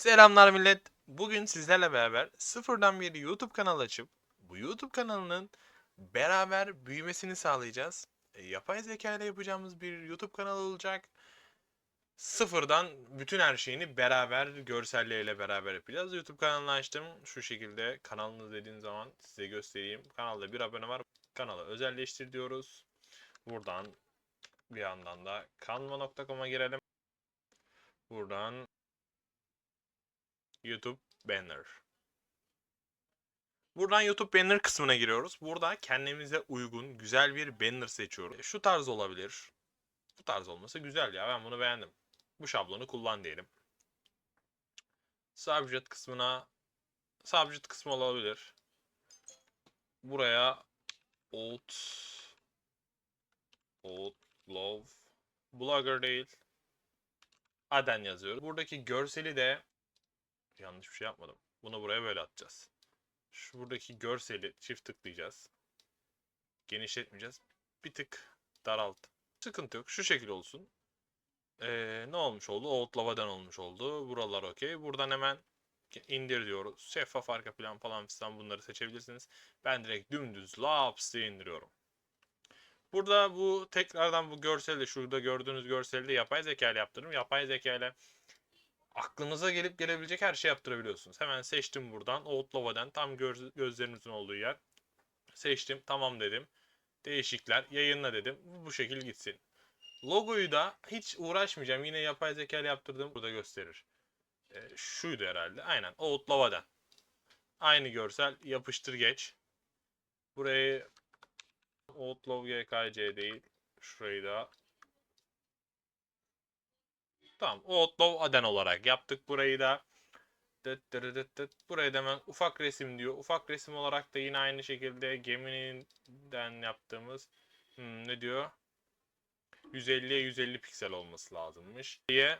Selamlar millet. Bugün sizlerle beraber sıfırdan bir YouTube kanalı açıp bu YouTube kanalının beraber büyümesini sağlayacağız. E, yapay zeka ile yapacağımız bir YouTube kanalı olacak. Sıfırdan bütün her şeyini beraber görselleriyle beraber yapacağız. YouTube kanalını açtım. Şu şekilde kanalınız dediğin zaman size göstereyim. Kanalda bir abone var. Kanalı özelleştir diyoruz. Buradan bir yandan da canva.com'a girelim. Buradan YouTube banner. Buradan YouTube banner kısmına giriyoruz. Burada kendimize uygun güzel bir banner seçiyoruz. Şu tarz olabilir. Bu tarz olması güzel ya. Ben bunu beğendim. Bu şablonu kullan diyelim. Subject kısmına subject kısmı olabilir. Buraya old old love blogger değil. Aden yazıyoruz. Buradaki görseli de yanlış bir şey yapmadım. Bunu buraya böyle atacağız. Şu buradaki görseli çift tıklayacağız. Genişletmeyeceğiz. Bir tık daralt. Sıkıntı yok. Şu şekil olsun. Ee, ne olmuş oldu? Outlava'dan olmuş oldu. Buralar okey. Buradan hemen indir diyoruz. Şeffaf arka plan falan fistan bunları seçebilirsiniz. Ben direkt dümdüz laps indiriyorum. Burada bu tekrardan bu görselde şurada gördüğünüz görselde yapay zeka ile yaptırdım. Yapay zeka ile aklınıza gelip gelebilecek her şey yaptırabiliyorsunuz. Hemen seçtim buradan. Outlova'dan tam göz, gözlerinizin olduğu yer. Seçtim. Tamam dedim. Değişikler. Yayınla dedim. Bu, şekil gitsin. Logoyu da hiç uğraşmayacağım. Yine yapay zeka yaptırdım. Burada gösterir. E, şuydu herhalde. Aynen. Outlova'dan. Aynı görsel. Yapıştır geç. Burayı Outlaw GKC değil. Şurayı da Tamam. Outlaw Aden olarak yaptık burayı da. Dıt dırı dıt dıt. Buraya da hemen ufak resim diyor. Ufak resim olarak da yine aynı şekilde gemiden yaptığımız hmm, ne diyor? 150'ye 150 piksel olması lazımmış. Diye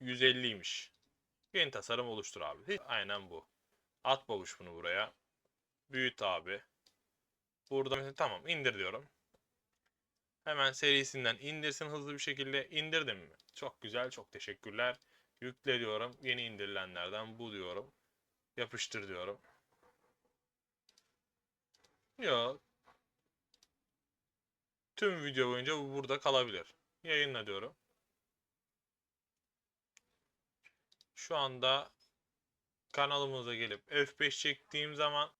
150'ymiş. Yeni tasarım oluştur abi. Aynen bu. At babuş bunu buraya. Büyüt abi. Burada tamam indir diyorum. Hemen serisinden indirsin hızlı bir şekilde. indirdim mi? Çok güzel, çok teşekkürler. Yükle diyorum. Yeni indirilenlerden bu diyorum. Yapıştır diyorum. Yok. Tüm video boyunca bu burada kalabilir. Yayınla diyorum. Şu anda kanalımıza gelip F5 çektiğim zaman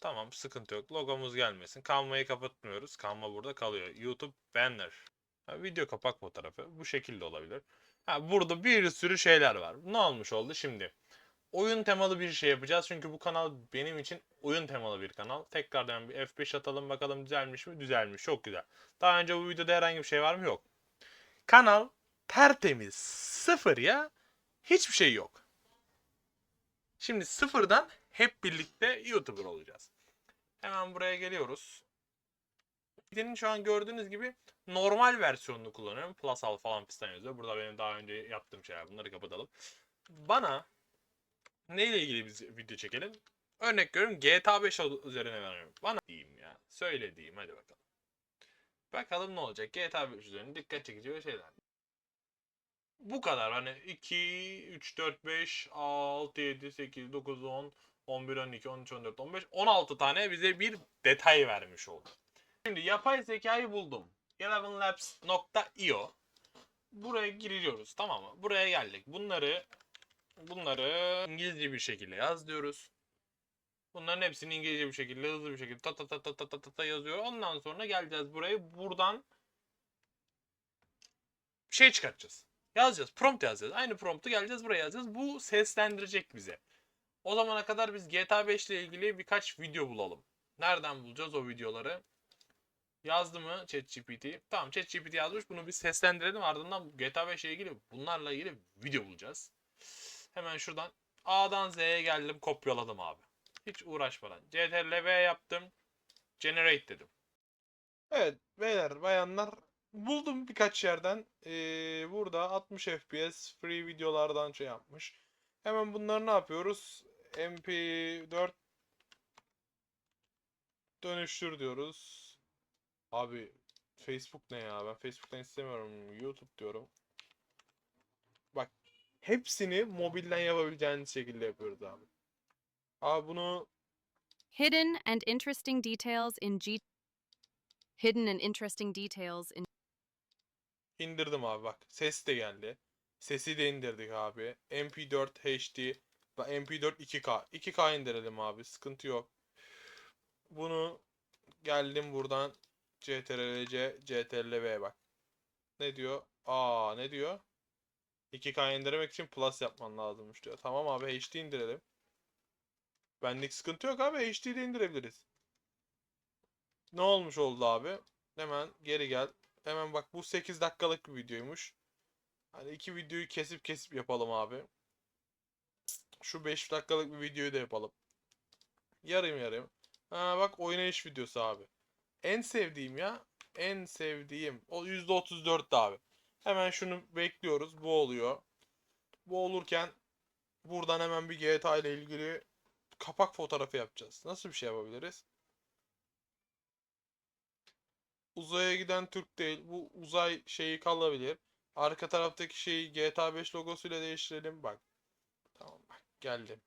Tamam sıkıntı yok. Logomuz gelmesin. Canva'yı kapatmıyoruz. Canva burada kalıyor. YouTube banner. Ha, video kapak fotoğrafı. Bu şekilde olabilir. Ha, burada bir sürü şeyler var. Ne olmuş oldu şimdi? Oyun temalı bir şey yapacağız. Çünkü bu kanal benim için oyun temalı bir kanal. Tekrardan bir F5 atalım bakalım düzelmiş mi? Düzelmiş. Çok güzel. Daha önce bu videoda herhangi bir şey var mı? Yok. Kanal tertemiz. Sıfır ya. Hiçbir şey yok. Şimdi sıfırdan hep birlikte YouTuber olacağız. Hemen buraya geliyoruz. Videonun şu an gördüğünüz gibi normal versiyonunu kullanıyorum. Plus al falan fistan yazıyor. Burada benim daha önce yaptığım şeyler. Bunları kapatalım. Bana neyle ilgili bir video çekelim? Örnek veriyorum GTA 5 üzerine veriyorum. Bana diyeyim ya. Söyle diyeyim hadi bakalım. Bakalım ne olacak. GTA 5 üzerine dikkat çekici şeyler. Bu kadar. Hani 2, 3, 4, 5, 6, 7, 8, 9, 10, 11, 12, 13, 14, 15, 16 tane bize bir detay vermiş oldu. Şimdi yapay zekayı buldum. elevenlabs.io Buraya giriyoruz tamam mı? Buraya geldik. Bunları bunları İngilizce bir şekilde yaz diyoruz. Bunların hepsini İngilizce bir şekilde hızlı bir şekilde ta ta ta ta ta ta ta, ta yazıyor. Ondan sonra geleceğiz buraya. Buradan şey çıkartacağız. Yazacağız. Prompt yazacağız. Aynı promptu geleceğiz buraya yazacağız. Bu seslendirecek bize. O zamana kadar biz GTA 5 ile ilgili birkaç video bulalım. Nereden bulacağız o videoları? Yazdı mı ChatGPT? Tamam ChatGPT yazmış. Bunu bir seslendirelim. Ardından GTA 5 ile ilgili bunlarla ilgili video bulacağız. Hemen şuradan A'dan Z'ye geldim. Kopyaladım abi. Hiç uğraşmadan. CTRL-V yaptım. Generate dedim. Evet beyler bayanlar buldum birkaç yerden. Ee, burada 60 FPS free videolardan şey yapmış. Hemen bunları ne yapıyoruz? MP4 dönüştür diyoruz. Abi Facebook ne ya? Ben Facebook'tan istemiyorum. YouTube diyorum. Bak Hepsini mobilden yapabileceğiniz şekilde yapıyoruz abi. Abi bunu Hidden and interesting details in G. Hidden and interesting details in indirdim abi bak. Ses de geldi. Sesi de indirdik abi. MP4 HD ve MP4 2K. 2K indirelim abi. Sıkıntı yok. Bunu geldim buradan CTRL-C, CTRL-V bak. Ne diyor? Aa ne diyor? 2K indirmek için plus yapman lazımmış diyor. Tamam abi HD indirelim. Benlik sıkıntı yok abi. HD'de indirebiliriz. Ne olmuş oldu abi? Hemen geri gel. Hemen bak bu 8 dakikalık bir videoymuş. Hani iki videoyu kesip kesip yapalım abi. Şu 5 dakikalık bir videoyu da yapalım. Yarım yarım. Ha bak oynayış videosu abi. En sevdiğim ya. En sevdiğim. O %34 de abi. Hemen şunu bekliyoruz. Bu oluyor. Bu olurken buradan hemen bir GTA ile ilgili kapak fotoğrafı yapacağız. Nasıl bir şey yapabiliriz? Uzaya giden Türk değil. Bu uzay şeyi kalabilir. Arka taraftaki şeyi GTA 5 logosuyla değiştirelim. Bak. Geldim.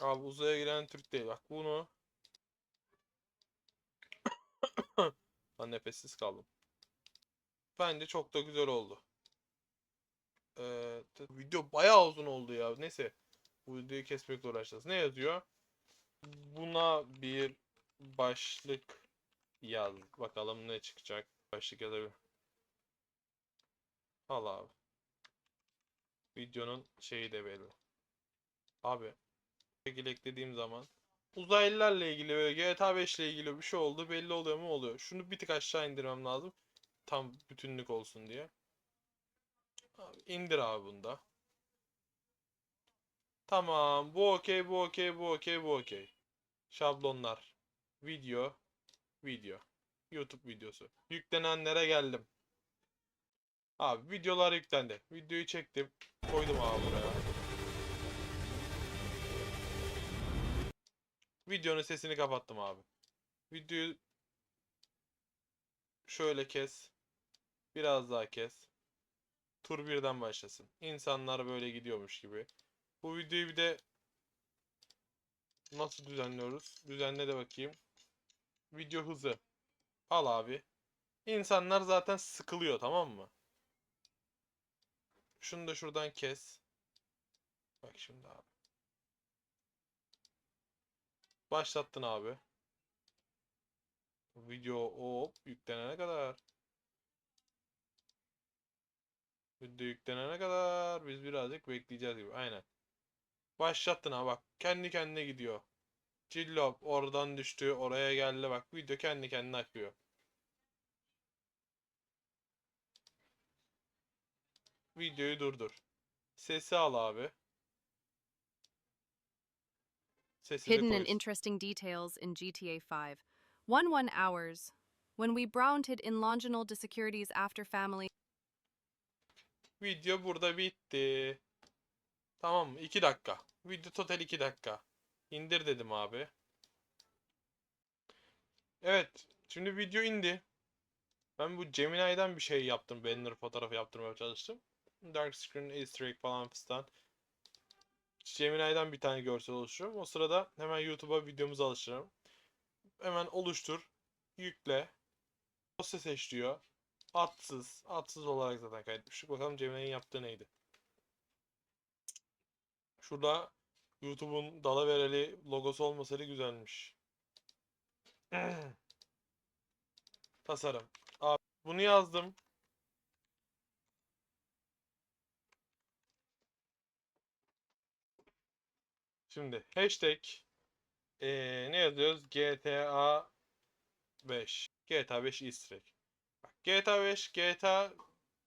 Abi uzaya giden Türk değil. Bak bunu. Ben nefessiz kaldım. Bence çok da güzel oldu. Ee, video bayağı uzun oldu ya. Neyse. Bu videoyu kesmekle uğraşacağız. Ne yazıyor? Buna bir başlık yaz. Bakalım ne çıkacak. Başlık yazabilir. Al abi. Videonun şeyi de belli. Abi. Şekil eklediğim zaman uzaylılarla ilgili ve GTA 5 ile ilgili bir şey oldu. Belli oluyor mu? Oluyor. Şunu bir tık aşağı indirmem lazım. Tam bütünlük olsun diye. Abi, indir abi bunda. Tamam. Bu okey, bu okey, bu okey, bu okey. Şablonlar. Video. Video. YouTube videosu. Yüklenenlere geldim. Abi videolar yüklendi. Videoyu çektim. Koydum abi buraya. Videonun sesini kapattım abi. Videoyu şöyle kes. Biraz daha kes. Tur birden başlasın. İnsanlar böyle gidiyormuş gibi. Bu videoyu bir de nasıl düzenliyoruz? Düzenle de bakayım. Video hızı. Al abi. İnsanlar zaten sıkılıyor tamam mı? Şunu da şuradan kes. Bak şimdi abi. Başlattın abi. Video hop yüklenene kadar. Video yüklenene kadar biz birazcık bekleyeceğiz gibi. Aynen. Başlattın ha bak. Kendi kendine gidiyor. Cillop oradan düştü. Oraya geldi bak. Video kendi kendine akıyor. Videoyu durdur. Sesi al abi. Sesini hidden and interesting details in GTA 5. 1 1 hours. When we brownted in Longinal to securities after family. Video burada bitti. Tamam mı? 2 dakika. Video total 2 dakika. İndir dedim abi. Evet. Şimdi video indi. Ben bu Gemini'den bir şey yaptım. Banner fotoğrafı yaptırmaya çalıştım. Dark screen, easter egg falan fistan. Gemini'den bir tane görsel oluşturuyorum. O sırada hemen YouTube'a videomuzu alıştırıyorum. Hemen oluştur. Yükle. O ses eşliyor. Atsız. Atsız olarak zaten kaydetmiştik. Bakalım Gemini'nin yaptığı neydi? Şurada YouTube'un Dalavereli logosu olmasaydı güzelmiş. Tasarım. Abi bunu yazdım. Şimdi hashtag eee, ne yazıyoruz? GTA 5. GTA 5 easter egg. GTA 5, GTA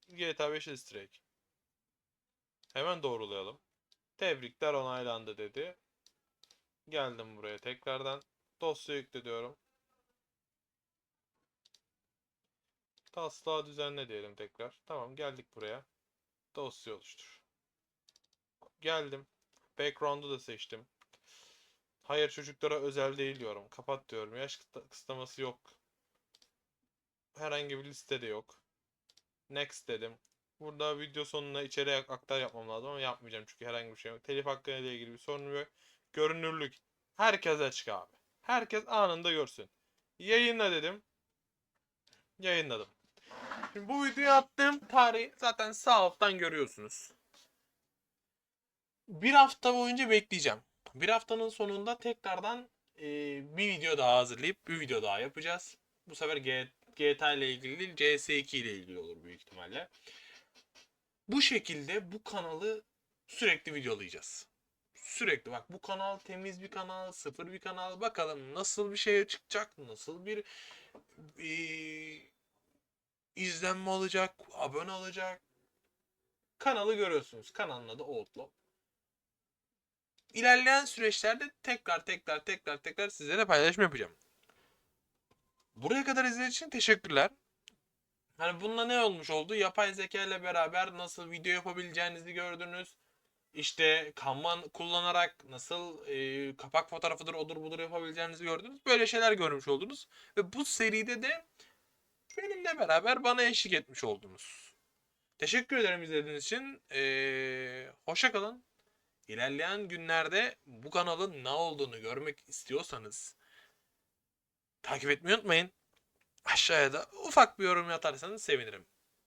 GTA 5 easter egg. Hemen doğrulayalım. Tebrikler onaylandı dedi. Geldim buraya tekrardan. Dosya yükle diyorum. Taslağı düzenle diyelim tekrar. Tamam geldik buraya. Dosya oluştur. Geldim. Background'u da seçtim. Hayır çocuklara özel değil diyorum. Kapat diyorum. Yaş kısıtlaması yok. Herhangi bir liste de yok. Next dedim. Burada video sonuna içeriye aktar yapmam lazım ama yapmayacağım çünkü herhangi bir şey yok. Telif hakkı ile ilgili bir sorun yok. Görünürlük. Herkes açık abi. Herkes anında görsün. Yayınla dedim. Yayınladım. Şimdi bu videoyu attığım tarihi zaten sağ alttan görüyorsunuz. Bir hafta boyunca bekleyeceğim. Bir haftanın sonunda tekrardan e, bir video daha hazırlayıp bir video daha yapacağız. Bu sefer G- GTA ile ilgili değil CS2 ile ilgili olur büyük ihtimalle. Bu şekilde bu kanalı sürekli videolayacağız. Sürekli bak bu kanal temiz bir kanal, sıfır bir kanal. Bakalım nasıl bir şey çıkacak, nasıl bir eee, izlenme olacak, abone olacak. Kanalı görüyorsunuz. Kanalın adı Outlaw. İlerleyen süreçlerde tekrar tekrar tekrar tekrar sizlere paylaşım yapacağım. Buraya kadar izlediğiniz için teşekkürler. Hani bununla ne olmuş oldu? Yapay zeka ile beraber nasıl video yapabileceğinizi gördünüz. İşte Kanban kullanarak nasıl e, kapak fotoğrafıdır odur budur yapabileceğinizi gördünüz. Böyle şeyler görmüş oldunuz. Ve bu seride de benimle beraber bana eşlik etmiş oldunuz. Teşekkür ederim izlediğiniz için. Ee, hoşça kalın. İlerleyen günlerde bu kanalın ne olduğunu görmek istiyorsanız takip etmeyi unutmayın. Aşağıya da ufak bir yorum atarsanız sevinirim.